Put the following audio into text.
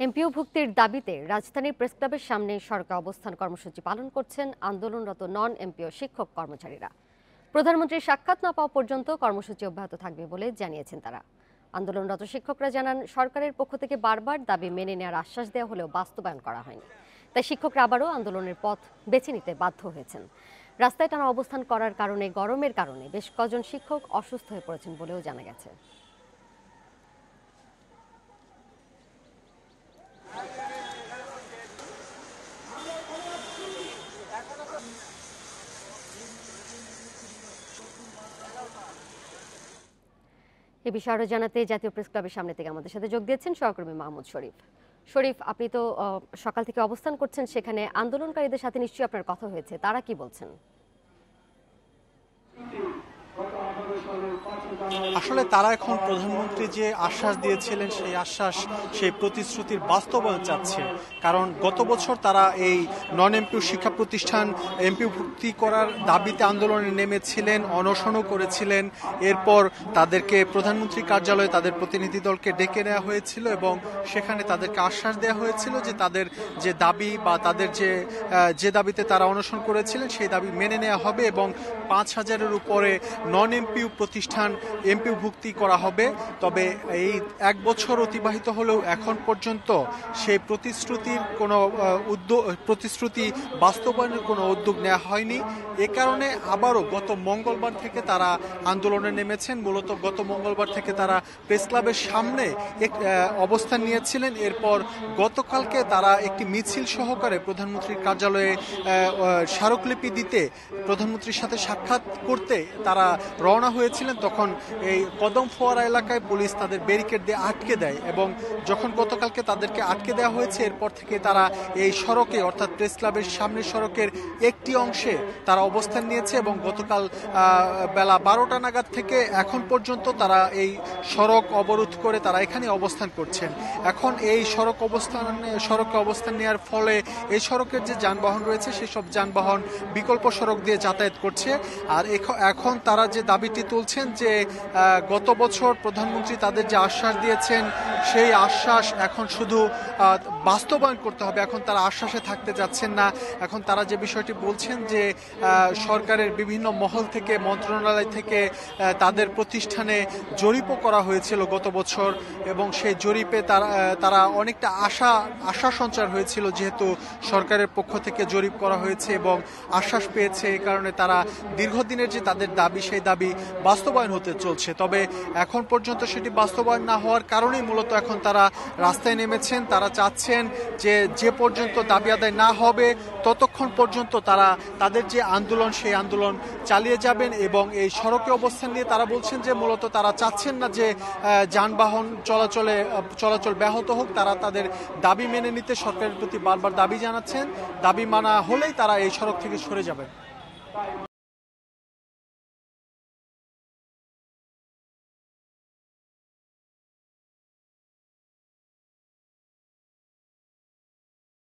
MPO ভুক্তির দাবিতে রাজধানীর প্রেসক্লাবের সামনে সরকার অবস্থান কর্মসূচি পালন করছেন আন্দোলনরত নন এমপিও শিক্ষক কর্মচারীরা। প্রধানমন্ত্রীর সাক্ষাৎ না পাওয়া পর্যন্ত কর্মসূচি অব্যাহত থাকবে বলে জানিয়েছেন তারা। আন্দোলনরত শিক্ষকরা জানান, সরকারের পক্ষ থেকে বারবার দাবি মেনে নেওয়ার আশ্বাস দেওয়া হলেও বাস্তবায়ন করা হয়নি। তাই শিক্ষকরা আবারও আন্দোলনের পথ বেছে নিতে বাধ্য হয়েছেন। রাস্তায় টানা অবস্থান করার কারণে, গরমের কারণে বেশ কজন শিক্ষক অসুস্থ হয়ে পড়েছেন বলেও জানা গেছে। এ বিষয়ে আরও জানাতে জাতীয় প্রেস ক্লাবের সামনে থেকে আমাদের সাথে যোগ দিয়েছেন সহকর্মী মাহমুদ শরীফ। শরীফ, আপনি তো সকাল থেকে অবস্থান করছেন, সেখানে আন্দোলনকারীদের সাথে নিশ্চয়ই আপনার কথা হয়েছে। তারা কি বলছেন? আসলে তারা এখন প্রধানমন্ত্রী যে আশ্বাস দিয়েছিলেন, সেই আশ্বাস, সেই প্রতিশ্রুতির বাস্তবায়ন চাচ্ছে। কারণ গত বছর তারা এই নন এমপিউ শিক্ষা প্রতিষ্ঠান এমপিউ ভুক্তি করার দাবিতে আন্দোলনে নেমেছিলেন, অনশনও করেছিলেন। এরপর তাদেরকে প্রধানমন্ত্রী কার্যালয়ে তাদের প্রতিনিধি দলকে ডেকে নেওয়া হয়েছিল এবং সেখানে তাদেরকে আশ্বাস দেওয়া হয়েছিল যে তাদের যে দাবি বা তাদের যে যে দাবিতে তারা অনশন করেছিলেন, সেই দাবি মেনে নেওয়া হবে এবং পাঁচ হাজারের উপরে নন এমপিউ প্রতিষ্ঠান এমপিউ ভুক্তি করা হবে, তবে এই এক বছর অতিবাহিত হলেও এখন পর্যন্ত সেই প্রতিশ্রুতির কোনো উদ্যোগ প্রতিশ্রুতি বাস্তবায়নের কোনো উদ্যোগ নেওয়া হয়নি। এ কারণে আবারও গত মঙ্গলবার থেকে তারা আন্দোলনে নেমেছেন। মূলত গত মঙ্গলবার থেকে তারা প্রেস ক্লাবের সামনে এক অবস্থান নিয়েছিলেন। এরপর গতকালকে তারা একটি মিছিল সহকারে প্রধানমন্ত্রীর কার্যালয়ে স্মারকলিপি দিতে প্রধানমন্ত্রীর সাথে সাক্ষাৎ করতে তারা রওনা হয়েছিলেন। তখন এই কদম ফোয়ারা এলাকায় পুলিশ তাদের ব্যারিকেড দিয়ে আটকে দেয় এবং যখন গতকালকে তাদেরকে আটকে দেওয়া হয়েছে, এরপর থেকে তারা এই সড়কে, অর্থাৎ প্রেস ক্লাবের সামনের সড়কের একটি অংশে তারা অবস্থান নিয়েছে এবং গতকাল বেলা বারোটা নাগাদ থেকে এখন পর্যন্ত তারা এই সড়ক অবরোধ করে তারা এখানে অবস্থান করছেন। এখন এই সড়ক অবস্থান, সড়কে অবস্থান নেওয়ার ফলে এই সড়কের যে যানবাহন রয়েছে, সেসব যানবাহন বিকল্প সড়ক দিয়ে যাতায়াত করছে। আর এখ- এখন তারা যে দাবিটি তুলছেন যে গত বছর প্রধানমন্ত্রী তাদের যে আশ্বাস দিয়েছেন সেই আশ্বাস এখন শুধু বাস্তবায়ন করতে হবে। এখন তারা আশ্বাসে থাকতে যাচ্ছেন না। এখন তারা যে বিষয়টি বলছেন যে সরকারের বিভিন্ন মহল থেকে, মন্ত্রণালয় থেকে তাদের প্রতিষ্ঠানে জরিপও করা হয়েছিল গত বছর এবং সেই জরিপে তারা তারা অনেকটা আশা আশা সঞ্চার হয়েছিল যেহেতু সরকারের পক্ষ থেকে জরিপ করা হয়েছে এবং আশ্বাস পেয়েছে এই কারণে তারা দীর্ঘদিনের যে তাদের দাবি, সেই দাবি বাস্তবায়ন হতে চলছে। তবে এখন পর্যন্ত সেটি বাস্তবায়ন না হওয়ার কারণেই মূলত এখন তারা রাস্তায় নেমেছেন। তারা চাচ্ছেন যে যে পর্যন্ত দাবি আদায় না হবে, ততক্ষণ পর্যন্ত তারা, তাদের যে আন্দোলন, সেই আন্দোলন চালিয়ে যাবেন এবং এই সড়কে অবস্থান নিয়ে তারা বলছেন যে মূলত তারা চাচ্ছেন না যে যানবাহন চলাচলে, চলাচল ব্যাহত হোক। তারা তাদের দাবি মেনে নিতে সরকারের প্রতি বারবার দাবি জানাচ্ছেন। দাবি মানা হলেই তারা এই সড়ক থেকে সরে যাবেন।